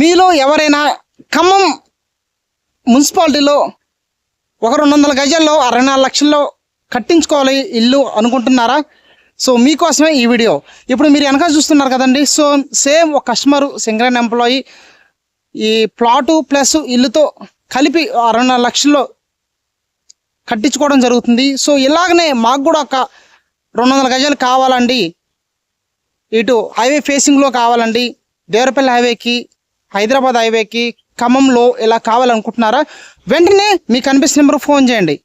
మీలో ఎవరైనా ఖమ్మం మున్సిపాలిటీలో ఒక రెండు వందల గజాల్లో అరవై నాలుగు లక్షల్లో కట్టించుకోవాలి ఇల్లు అనుకుంటున్నారా? సో మీకోసమే ఈ వీడియో. ఇప్పుడు మీరు వెనక చూస్తున్నారు కదండి. సో సేమ్ ఒక కస్టమర్ సింగరేన్ ఎంప్లాయీ ఈ ప్లాటు ప్లస్ ఇల్లుతో కలిపి అరవై నాలుగు లక్షల్లో కట్టించుకోవడం జరుగుతుంది. సో ఇలాగనే మాకు కూడా ఒక రెండు వందల గజాలు కావాలండి. ఇటు హైవే ఫేసింగ్లో కావాలండి. దేవరపల్లి హైవేకి హైదరాబాద్ హైవేకి ఖమ్మంలో ఇలా కావాలనుకుంటున్నారా? వెంటనే మీకు కనిపిస్తున్న నెంబర్ ఫోన్ చేయండి.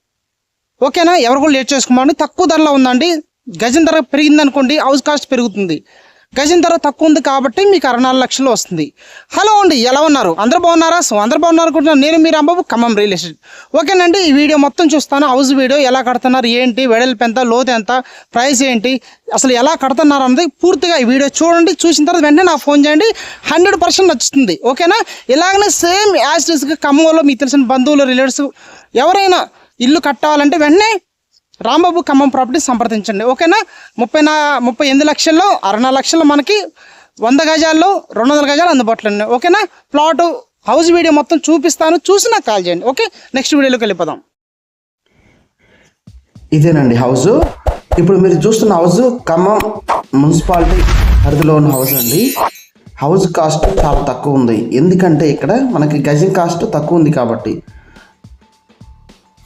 ఓకేనా? ఎవరు కూడా లేట్ చేసుకోమండి తక్కువ ధరలో ఉందండి. గజం ధర పెరిగిందనుకోండి హౌస్ కాస్ట్ పెరుగుతుంది. గజం ధర తక్కువ ఉంది కాబట్టి మీకు అరవై నాలుగు లక్షలు వస్తుంది. హలో అండి ఎలా ఉన్నారు? అందరు బాగున్నారా? సో అందరు బాగున్నారు అనుకుంటున్నాను. నేను మీరు అంబాబు ఖమ్మం రియల్ ఎస్టేట్. ఓకేనండి ఈ వీడియో మొత్తం చూస్తాను. హౌస్ వీడియో ఎలా కడుతున్నారు ఏంటి వెడల్పు ఎంత లోతు ఎంత ప్రైస్ ఏంటి అసలు ఎలా కడుతున్నారు అన్నది పూర్తిగా ఈ వీడియో చూడండి. చూసిన తర్వాత వెంటనే నాకు ఫోన్ చేయండి. హండ్రెడ్ పర్సెంట్ నచ్చుతుంది. ఓకేనా? ఇలాగనే సేమ్ యాజ్గా ఖమ్మంలో మీకు తెలిసిన బంధువులు రిలేటివ్స్ ఎవరైనా ఇల్లు కట్టాలంటే వెంటనే రాంబాబు ఖమ్మం ప్రాపర్టీ సంప్రదించండి ఓకేనా? ముప్పై నా ముప్పై ఎనిమిది లక్షల్లో అరవై లక్షలు మనకి వంద గజాల్లో రెండు వందల గజాలు అందుబాటులో ఉన్నాయి ఓకేనా? ప్లాట్ హౌస్ వీడియో మొత్తం చూపిస్తాను చూసి నాకు కాల్ చేయండి ఓకే? నెక్స్ట్ వీడియోలోకి వెళ్ళిపోదాం. ఇదేనండి హౌస్ ఇప్పుడు మీరు చూస్తున్న హౌస్ ఖమ్మం మున్సిపాలిటీ పరిధిలో ఉన్న హౌస్ అండి. హౌస్ కాస్ట్ చాలా తక్కువ ఉంది. ఎందుకంటే ఇక్కడ మనకి గజం కాస్ట్ తక్కువ ఉంది కాబట్టి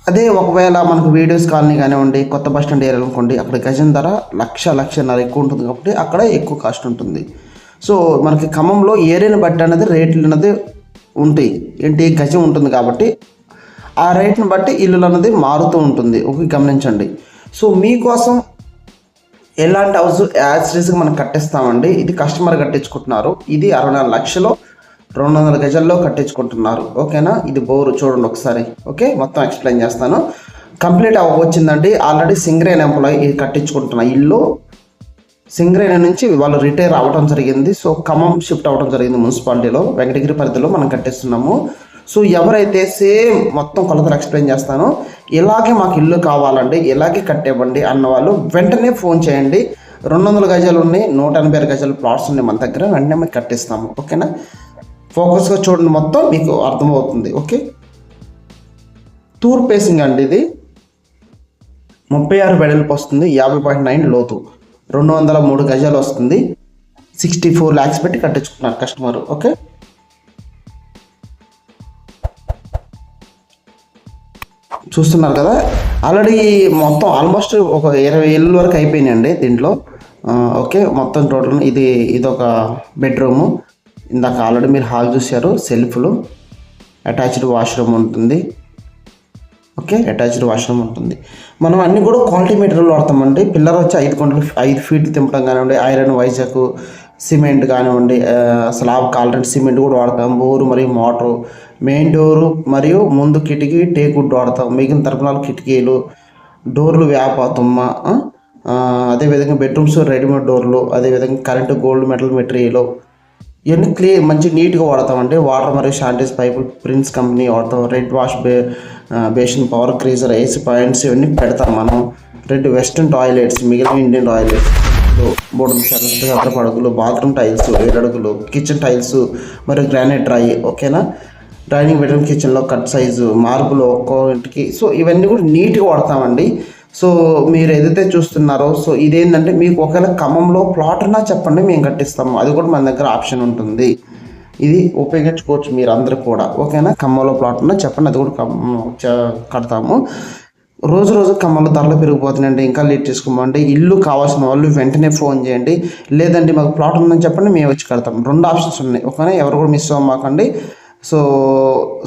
అదే ఒకవేళ మనకు వీడియోస్ కాలనీ కానివ్వండి కొత్త బస్ స్టాండ్ ఏరియా అనుకోండి అక్కడ గజం ధర లక్ష లక్షన్నర ఎక్కువ ఉంటుంది కాబట్టి అక్కడ ఎక్కువ కాస్ట్ ఉంటుంది. సో మనకి ఖమ్మంలో ఏరియాని బట్టి అనేది రేట్లు అనేది ఉంటాయి. ఏంటి? గజం ఉంటుంది కాబట్టి ఆ రేట్ని బట్టి ఇల్లులు అన్నది మారుతూ ఉంటుంది. ఒక గమనించండి. సో మీకోసం ఎలాంటి హౌస్ యాక్సిడెంట్స్గా మనం కట్టిస్తామండి? ఇది కస్టమర్ కట్టించుకుంటున్నారు. ఇది అరవై నాలుగు లక్షలు. రెండు వందల గజల్లో కట్టించుకుంటున్నారు. ఓకేనా? ఇది బోరు చూడండి ఒకసారి. ఓకే? మొత్తం ఎక్స్ప్లెయిన్ చేస్తాను. కంప్లీట్ అవ్వచ్చిందండి ఆల్రెడీ సింగరేన్ ఎంప్లాయీ ఇది కట్టించుకుంటున్న ఇల్లు. సింగరేణ నుంచి వాళ్ళు రిటైర్ అవ్వడం జరిగింది. సో ఖమ్మం షిఫ్ట్ అవ్వడం జరిగింది మున్సిపాలిటీలో. వెంకటగిరి పరిధిలో మనం కట్టిస్తున్నాము. సో ఎవరైతే సేమ్ మొత్తం కొలతలు ఎక్స్ప్లెయిన్ చేస్తానో ఇలాగే మాకు ఇల్లు కావాలండి ఇలాగే కట్టేవ్వండి అన్న వాళ్ళు వెంటనే ఫోన్ చేయండి. రెండు వందల గజాలు ఉన్నాయి నూట ఎనభై ఆరు గజాలు ప్లాట్స్ ఉన్నాయి మన దగ్గర. వెంటనే మేము కట్టిస్తాము. ఓకేనా? ఫోకస్గా చూడండి మొత్తం మీకు అర్థమవుతుంది ఓకే? తూర్ పేసింగ్ అండి ఇది. ముప్పై ఆరు వెడల్పు వస్తుంది యాభై పాయింట్ నైన్ లోతు. రెండు వందల మూడు గజాలు వస్తుంది. సిక్స్టీ ఫోర్ ల్యాక్స్ పెట్టి కట్టించుకున్నారు కస్టమర్ ఓకే? చూస్తున్నారు కదా? ఆల్రెడీ మొత్తం ఆల్మోస్ట్ ఒక ఇరవై ఏళ్ళ వరకు అయిపోయినాయండి దీంట్లో. ఓకే? మొత్తం టోటల్ ఇది ఇది ఒక బెడ్రూము ఇందాక ఆల్రెడీ మీరు హాల్ చూశారు సెల్ఫ్లు అటాచ్డ్ వాష్రూమ్ ఉంటుంది. ఓకే అటాచ్డ్ వాష్రూమ్ ఉంటుంది. మనం అన్నీ కూడా క్వాలిటీ మెటీరియల్ వాడతామండి. పిల్లర్ వచ్చి ఐదు కొండలు ఐదు ఫీట్ తింపడం కానివ్వండి ఐరన్ వైజాగ్ సిమెంట్ కానివ్వండి స్లాబ్ కాలరెంట్ సిమెంట్ కూడా వాడతాం. బోరు మరియు మోటరు మెయిన్ డోరు మరియు ముందు కిటికీ టేకుడ్ వాడతాం. మిగిలిన తరపునాలు కిటికీలు డోర్లు వేప తుమ్మ అదేవిధంగా బెడ్రూమ్స్ రెడీమేడ్ డోర్లు అదేవిధంగా కరెంటు గోల్డ్ మెటల్ మెటీరియల్ ఇవన్నీ క్లీన్ మంచి నీట్గా వాడతామండి వాటర్ మరియు శానిటైజ్ పైపులు ప్రిన్స్ కంపెనీ వాడతాం. రెడ్ వాష్ బే బేషన్ బేసిన్ పవర్ క్రీజర్ ఏసీ పాయింట్స్ ఇవన్నీ పెడతాం మనం. రెడ్ వెస్ట్రన్ టాయిలెట్స్ మిగిలిన ఇండియన్ టాయిలెట్స్. బోర్డు చల్ల బాత్రూమ్ టైల్స్ ఏడడుగులు కిచెన్ టైల్స్ మరియు గ్రానైట్ డ్రై ఓకేనా? డైనింగ్ బెడ్రూమ్ కిచెన్లో కట్ సైజు మార్పులు ఒక్కో ఇంటికి. సో ఇవన్నీ కూడా నీట్గా వాడతామండి. సో మీరు ఏదైతే చూస్తున్నారో సో ఇదేంటంటే మీకు ఒకవేళ ఖమ్మంలో ప్లాట్ ఉన్నా చెప్పండి మేము కట్టిస్తాము. అది కూడా మన దగ్గర ఆప్షన్ ఉంటుంది. ఇది ఉపయోగించుకోవచ్చు మీరు అందరూ కూడా. ఓకేనా? ఖమ్మంలో ప్లాట్ ఉన్నా చెప్పండి అది కూడా కడతాము. రోజు రోజు ఖమ్మంలో ధరలు పెరిగిపోతున్నాయండి. ఇంకా లేట్ చేసుకోమండి. ఇల్లు కావాల్సిన వాళ్ళు వెంటనే ఫోన్ చేయండి. లేదండి మాకు ప్లాట్ ఉందని చెప్పండి మేము వచ్చి కడతాం. రెండు ఆప్షన్స్ ఉన్నాయి. ఓకేనా? ఎవరు కూడా మిస్ అవ్వమాకండి. సో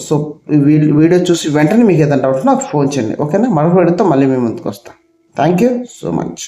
సో వీడియో చూసి వెంటనే మీకు ఏదైనా డౌట్ నాకు ఫోన్ చేయండి. ఓకేనా మరొక వీడియోతో మళ్ళీ మేము ముందుకు వస్తాం. Thank you so much